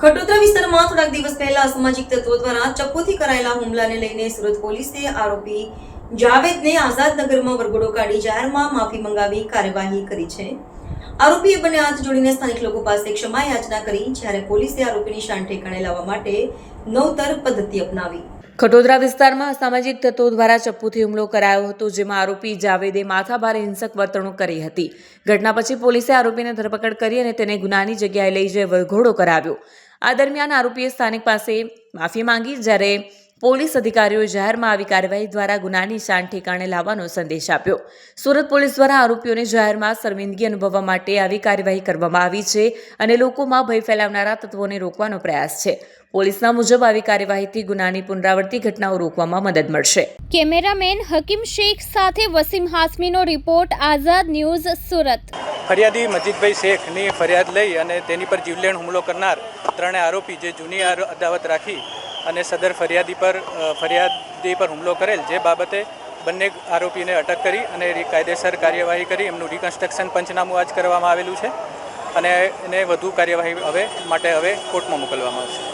ખટોદરા વિસ્તારમાં થોડાક દિવસ પહેલા અસામાજિક તત્વો દ્વારા ચપ્પુથી કરાયેલા હુમલાને લઈને સુરત પોલીસે આરોપી જાવેદને આઝાદનગરમાં વરઘોડો કાઢી જાહેરમાં માફી મંગાવી કાર્યવાહી કરી છે. આરોપીએ બંને હાથ જોડીને સ્થાનિક લોકો પાસે ક્ષમા યાચના કરી, જ્યારે પોલીસે આરોપીની શાન ઠેકાણે લાવવા માટે નવતર પદ્ધતિ અપનાવી. ખટોદરા વિસ્તારમાં અસામાજિક તત્વો દ્વારા ચપ્પુથી હુમલો કરાયો હતો, જેમાં આરોપી જાવેદે માથાભારે હિંસક વર્તણૂક કરી હતી. ઘટના પછી પોલીસે આરોપીને ધરપકડ કરી અને તેને ગુનાની જગ્યાએ લઈ જઈ વરઘોડો કરાવ્યો. આ દરમિયાન આરોપીએ સ્થાનિક પાસે માફી માંગી જ્યારે પોલીસ અધિકારીઓએ જાહેરમાં આવી કાર્યવાહી દ્વારા ગુનાની શાન ઠેકાણે લાવવાનો સંદેશ આપ્યો. સુરત પોલીસ દ્વારા આરોપીઓને જાહેરમાં શર્મિંદગી અનુભવવા માટે આવી કાર્યવાહી કરવામાં આવી છે અને લોકોમાં ભય ફેલાવનારા તત્વોને રોકવાનો પ્રયાસ છે. પોલીસના મુજબ આવી કાર્યવાહીથી ગુનાની પુનરાવર્તી ઘટનાઓ રોકવામાં મદદ મળશે. કેમેરામેન હકીમ શેખ સાથે વસીમ હાસમીનો રિપોર્ટ આઝાદ ન્યૂઝ સુરત. ફરિયાદી મજીદભાઈ શેખની ફરિયાદ લઈ અને તેની પર જીવલેણ હુમલો કરનાર ત્રણે આરોપી જે જૂની અદાવત રાખી અને સદર ફરિયાદી પર ફરિયાદી પર હુમલો કરેલ, જે બાબતે બંને આરોપીને અટક કરી અને કાયદેસર કાર્યવાહી કરી. એમનું રિકન્સ્ટ્રક્શન પંચનામું આજ કરવામાં આવેલું છે અને એને વધુ કાર્યવાહી હવે, માટે હવે કોર્ટમાં મોકલવામાં આવશે.